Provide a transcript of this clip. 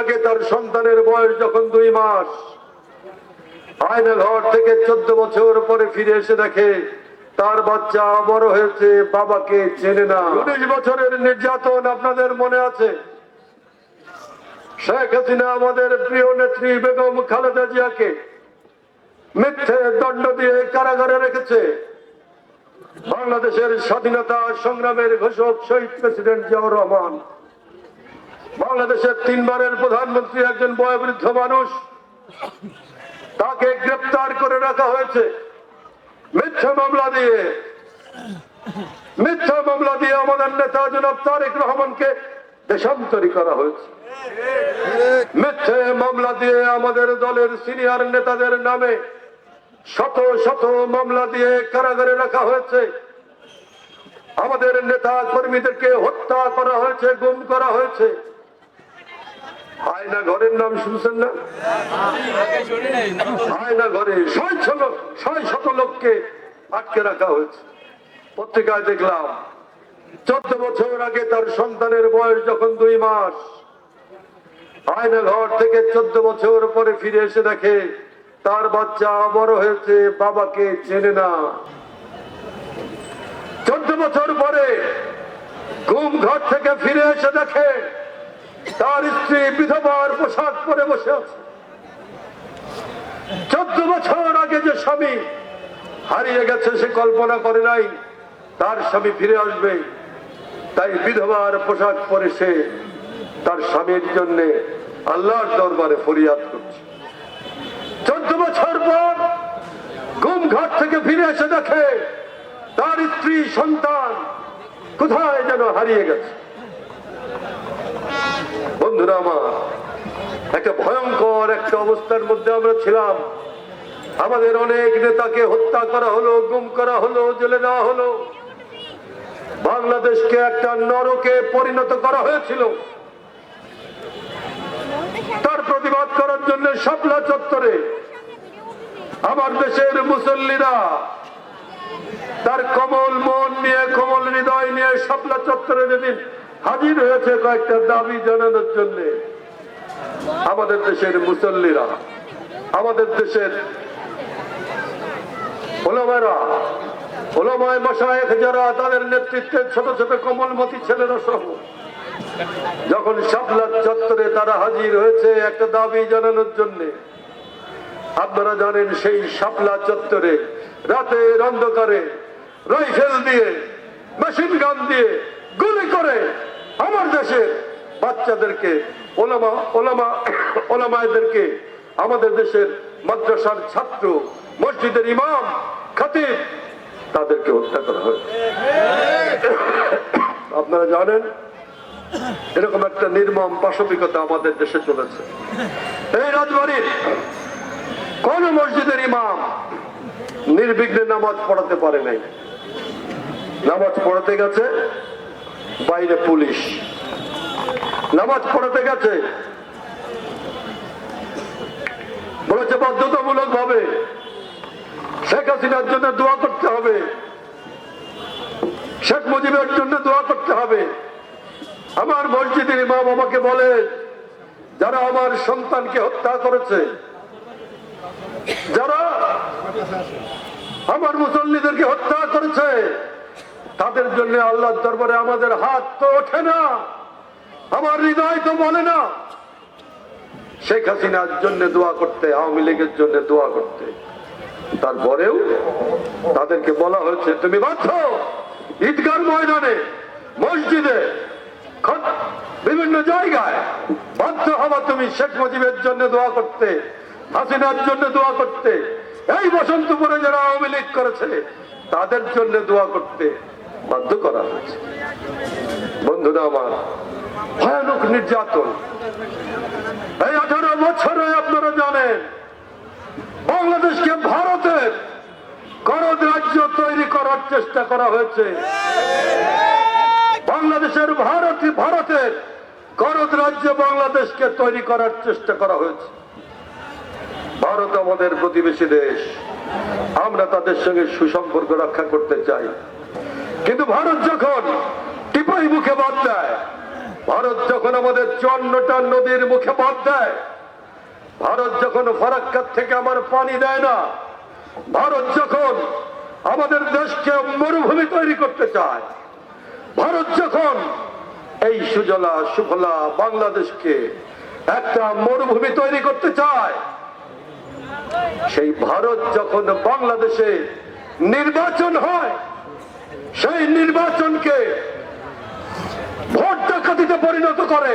আগে তার সন্তানের বয়স যখন দুই মাস আয়না ঘর থেকে চোদ্দ বছর পরে ফিরে এসে দেখে তার বাচ্চা বড় হয়েছে, বাবাকে চেনে না। উনিশ বছরের নির্যাতন আপনাদের মনে আছে? শেখ হাসিনা আমাদের প্রিয় নেত্রী বেগম খালেদা জিয়াকে মিথ্যে দণ্ড দিয়ে কারাগারে রেখেছে। বাংলাদেশের স্বাধীনতা সংগ্রামের ঘোষক শহীদ প্রেসিডেন্ট জিয়াউর রহমান বাংলাদেশের তিনবারের প্রধানমন্ত্রী একজন বয়োবৃদ্ধ মানুষ। তাকে গ্রেপ্তার করে রাখা হয়েছে। মিথ্যা মামলা দিয়ে। মিথ্যা মামলা দিয়ে আমাদের নেতা জনাব তারেক রহমানকে দেশান্তরী করা হয়েছে। মিথ্যে মামলা দিয়ে আমাদের দলের সিনিয়র নেতাদের নামে শত শত মামলা দিয়ে কারাগারে রাখা হয়েছে। আমাদের নেতা কর্মীদেরকে হত্যা করা হয়েছে, গুম করা হয়েছে। আয়না ঘরের নাম শুনছেন না? আয়না ঘরে ছয় শত লোককে আটকে রাখা হয়েছে। পত্রিকায় দেখলাম, চোদ্দ বছর আগে তার সন্তানের বয়স যখন দুই মাস, আয়না ঘর থেকে চোদ্দ বছর পরে ফিরে এসে দেখে তার বাচ্চা বড় হয়েছে, বাবাকে চেনে না। চোদ্দ বছর পরে ঘুম ঘর থেকে ফিরে এসে দেখে তার স্ত্রী বিধবার পোশাক পরে বসে আছে। চোদ্দ বছর আগে যে স্বামী হারিয়ে গেছে সে কল্পনা করে নাই, তার স্বামী ফিরে আসবে। তাই বিধবার পোশাক পরে সে তার স্বামীর জন্য আল্লাহর দরবারে ফরিয়াদ করছে। চোদ্দ বছর পর ঘুম ঘর থেকে ফিরে এসে দেখে তার স্ত্রী সন্তান কোথায় যেন হারিয়ে গেছে। বন্ধুরা আমার, একটা ভয়ঙ্কর একটা অবস্থার মধ্যে আমরা ছিলাম। আমাদের অনেক নেতাকে হত্যা করা হলো, গুম করা হলো, জেলে দেওয়া হলো। বাংলাদেশকে একটা নরকে পরিণত করা হয়েছিল। তার প্রতিবাদ করার জন্য শাপলা চত্বরে আমার দেশের মুসল্লিরা তার কমল মন নিয়ে, কমল হৃদয় নিয়ে শাপলা চত্বরে যেদিন হাজির হয়েছে কয়েকটা দাবি জানানোর জন্য। আমাদের দেশের মুসল্লিরা, আমাদের দেশের ওলামারা, ওলামায় মশায়েখ যারা, তাদের নেতৃত্বে ছোট ছোট কমলমতি ছেলেরা সহ যখন শাপলা চত্বরে তারা হাজির হয়েছে একটা দাবি জানানোর জন্য। আপনারা জানেন সেই শাপলা চত্বরে রাতের অন্ধকারে রাইফেল দিয়ে, মেশিন গান দিয়ে গুলি করে আমার দেশের বাচ্চাদেরকে, ওলামা ওলামা, ওলামায়দেরকে, আমাদের দেশের মাদ্রাসার ছাত্র, মসজিদের ইমাম, খাতিব, তাদেরকে হত্যা করা হয়েছে। আপনারা জানেন, এরকম একটা নির্মম পাশবিকতা আমাদের দেশে চলেছে। এই রাজবাড়ির কোন মসজিদের ইমাম নির্বিঘ্নে নামাজ পড়াতে পারে নাই। নামাজ পড়াতে গেছে বাইরে পুলিশ। নামাজ পড়াতে গেছে। বলেছে বাধ্যতামূলক ভাবে শেখ হাসিনার জন্য দোয়া করতে হবে। শেখ মুজিবের জন্য দোয়া করতে হবে। আমার মসজিদের ইমাম আমাকে বলে, যারা আমার সন্তানকে হত্যা করেছে, যারা আমার মুসল্লিদেরকে হত্যা করেছে তাদের জন্য আল্লাহর দরবারে আমাদের হাত তো ওঠে না। আমার হৃদয় তো বলে না। শেখ হাসিনার জন্য দোয়া করতে, আওয়ামী লীগের জন্য দোয়া করতে। তারপরেও তাদেরকে বলা হয়েছে, তুমি বাধ্য ঈদগার ময়দানে, মসজিদে বিভিন্ন জায়গায় বাধ্য হবা তুমি শেখ মুজিবের জন্য দোয়া করতে, হাসিনার জন্য দোয়া করতে। এই বসন্তপুরে যারা আওয়ামী লীগ করেছে, তাদের জন্য দোয়া করতে। বাধ্য করা হয়েছে। বন্ধুরা আমার, ভয়ানক নির্যাতন। এই আঠারো বছরে আপনারা জানেন, বাংলাদেশকে ভারতের করদ রাজ্য তৈরি করার চেষ্টা করা হয়েছে। বাংলাদেশের ভারত ভারতের করদ রাজ্য বাংলাদেশকে তৈরি করার চেষ্টা করা হয়েছে। ভারত আমাদের প্রতিবেশী দেশ। আমরা তাদের সঙ্গে সুসম্পর্ক রক্ষা করতে চাই। কিন্তু ভারত যখন টিপাই মুখে বাদ দেয়, ভারত যখন আমাদের চুয়ান্নটা নদীর মুখে বাদ দেয়, ভারত যখন ফারাক্কার থেকে আমার পানি দেয় না, ভারত যখন আমাদের দেশকে মরুভূমি তৈরি করতে চায়, ভারত যখন এই সুজলা সুফলা বাংলাদেশকে একটা মরুভূমি তৈরি করতে চায়, সেই ভারত যখন বাংলাদেশে নির্বাচন হয় সেই নির্বাচনকে ভোট ডাকাতিতে পরিণত করে।